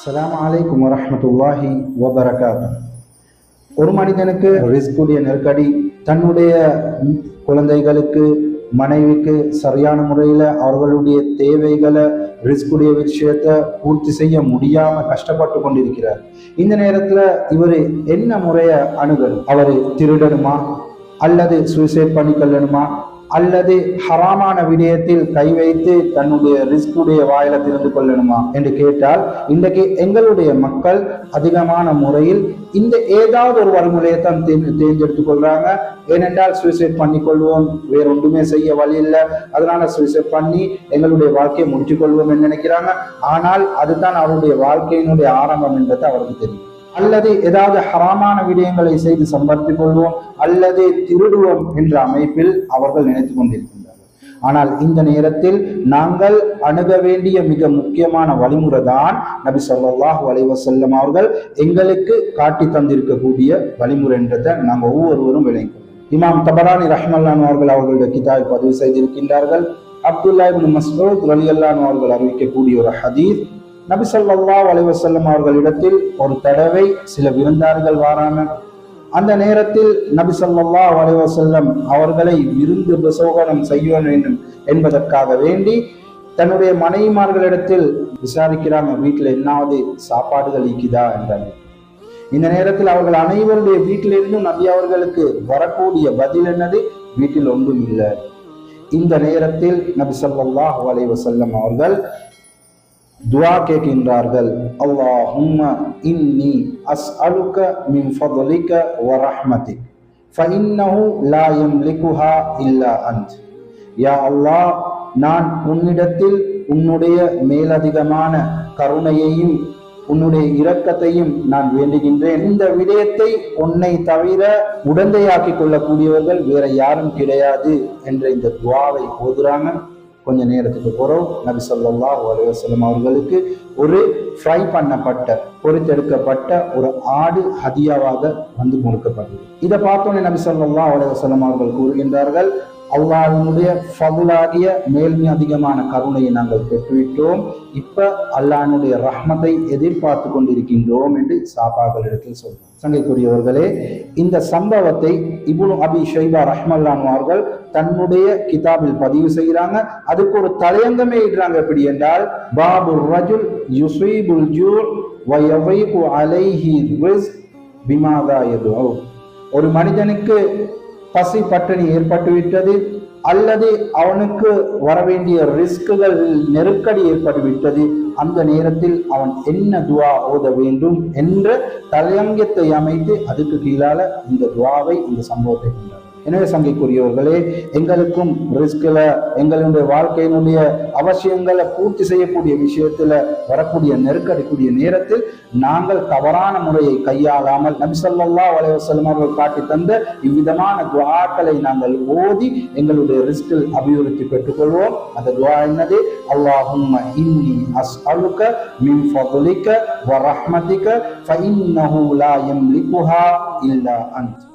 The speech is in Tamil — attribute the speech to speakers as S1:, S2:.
S1: அஸ்லாம் வலைக்கம் வரமத்துல்லாஹி வபரகாத் ஒரு மனிதனுக்கு ரிஸ்குடைய நெருக்கடி தன்னுடைய குழந்தைகளுக்கு மனைவிக்கு சரியான முறையில் அவர்களுடைய தேவைகளை ரிஸ்குடைய விஷயத்தை பூர்த்தி செய்ய முடியாமல் கஷ்டப்பட்டு கொண்டிருக்கிறார். இந்த நேரத்தில் இவர் என்ன முறையை அணுகணும்? அவர் திருடணுமா? அல்லது சூசைட் பண்ணிக்கொள்ளணுமா? அல்லது ஹராமான விடயத்தில் கை வைத்து தன்னுடைய ரிஸ்குடைய வாயில திறந்து கொள்ளணுமா? என்று கேட்டால் இன்றைக்கு எங்களுடைய மக்கள் அதிகமான முறையில் இந்த ஏதாவது ஒரு வழிமுறையை தான் தேர்ந்து தேர்ந்தெடுத்துக் கொள்றாங்க. ஏனென்றால் சூசைட் பண்ணிக்கொள்வோம் வேற ஒன்றுமே செய்ய வழி இல்லை. அதனால சூசைட் பண்ணி எங்களுடைய வாழ்க்கையை முடித்துக் கொள்வோம் என்று நினைக்கிறாங்க. ஆனால் அதுதான் அவருடைய வாழ்க்கையினுடைய ஆரம்பம் என்பது அவருக்கு தெரியும். அல்லது ஏதாவது ஹராமான விடயங்களை செய்து சம்பாதித்துக் கொள்வோம் அல்லது திருடுவோம் என்ற அமைப்பில் அவர்கள் நினைத்துக் கொண்டிருக்கின்றார்கள். ஆனால் இந்த நேரத்தில் நாங்கள் அணுக வேண்டிய மிக முக்கியமான வழிமுறை தான் நபி சொல்லாஹ் வலைவசல்லம் அவர்கள் எங்களுக்கு காட்டி தந்திருக்கக்கூடிய வழிமுறை என்றதை நாங்கள் ஒவ்வொருவரும் விளங்கும் இமாம் தபரானி ரஹ்மல்லான் அவர்கள் அவர்களுடைய கிதாபை பதிவு செய்திருக்கின்றார்கள். அப்துல்லா இபின் மஸ்ரூத் ரலி அல்லான் அவர்கள் அறிவிக்கக்கூடிய ஒரு ஹதீஸ் நபி சொல்லா அலைவசல்லம் அவர்களிடத்தில் ஒரு தடவை சில விருந்தார்கள் வாராங்க. அந்த நேரத்தில் நபி சொல்லா அலைவசல்லம் அவர்களை விருந்து பிரசோகனம் செய்ய வேண்டும் என்பதற்காக வேண்டி தன்னுடைய மனைவிமார்களிடத்தில் விசாரிக்கிறாங்க வீட்டில் என்னாவது சாப்பாடுகள் இக்குதா என்றாங்க. இந்த நேரத்தில் அவர்கள் அனைவருடைய வீட்டிலிருந்தும் நபி அவர்களுக்கு வரக்கூடிய பதில் என்னது? வீட்டில் ஒன்றும் இல்லை. இந்த நேரத்தில் நபி சொல்லாஹ் அலைவசல்லம் அவர்கள் துவா கேட்கின்றார்கள். அல்லாஹும்ம இன்னி அஸ்அலுக மின் ஃபதலிக்க வ ரஹ்மதிக். ஃபஇன்னஹு லா யம்லிகுஹா இல்லா அன்த். யா அல்லாஹ் நான் உன்னிடத்தில் உன்னுடைய மேலதிகமான கருணையையும் உன்னுடைய இரக்கத்தையும் நான் வேண்டுகின்றேன். இந்த விடயத்தை உன்னை தவிர உடந்தையாக்கி கொள்ளக்கூடியவர்கள் வேற யாரும் கிடையாது என்ற இந்த துவாவை ஓதுறாங்க. கொஞ்ச நேரத்துக்கு போகிறோம் நபி சொல்லா அலுவலம் அவர்களுக்கு ஒரு ஃப்ரை பண்ணப்பட்ட பொறித்தெடுக்கப்பட்ட ஒரு ஆடு ஹதியாவாக வந்து கொடுக்கப்பட்டது. இதை பார்த்தோன்னே நபி சொல்லா அலுவலம் அவர்கள் கூறுகின்றார்கள் அல்லாஹினுடைய பகுலாகிய மேல்மை அதிகமான கருணையை நாங்கள் பெற்றுவிட்டோம். இப்ப அல்லாஹனுடைய ரஹ்மத்தை எதிர்பார்த்து கொண்டிருக்கின்றோம் என்று சாபாக்களிடத்தில் சொல்றோம் சங்கைக்குரியவர்களே இந்த சம்பவத்தை இபுல் அபி ஷைபா ரஹ்மல்லான் அவர்கள் தன்னுடைய கிதாபில் பதிவு செய்கிறாங்க. அதுக்கு ஒரு தலையங்கமே இடுறாங்க. எப்படி என்றால் பாபு ரஜுல் யுசைபுல் ஜூர் வயவைகு அலைஹி ரிஸ் பிமாதா எதுவோ ஒரு மனிதனுக்கு பசி பட்டினி ஏற்பட்டு விட்டது அல்லது அவனுக்கு வரவேண்டிய ரிஸ்க்குகள் நெருக்கடி ஏற்பட்டு விட்டது அந்த நேரத்தில் அவன் என்ன துவா ஓத வேண்டும் என்ற தலையங்கத்தை அமைத்து அதுக்கு கீழால இந்த துவாவை இந்த சம்பவத்தை கொண்டார் எனவே சங்கைக்குரியவர்களே எங்களுக்கும் ரிஸ்கில் எங்களுடைய வாழ்க்கையினுடைய அவசியங்களை பூர்த்தி செய்யக்கூடிய விஷயத்துல வரக்கூடிய நெருக்கடிக்கூடிய நேரத்தில் நாங்கள் தவறான முறையை கையாளாமல் நபிசல்லா வலைவசல்லம் அவர்கள் காட்டி தந்த இவ்விதமான துவாக்களை நாங்கள் ஓதி எங்களுடைய ரிஸ்கில் அபிவிருத்தி பெற்றுக்கொள்வோம். அந்த துவா என்னது? அல்லாஹும் இன்னி அஸ் அழுக்க மின் ஃபதுலிக்க வரஹ்மதிக்க ஃபஇன்னஹு லா யம்லிகுஹா இல்லா அன்த்.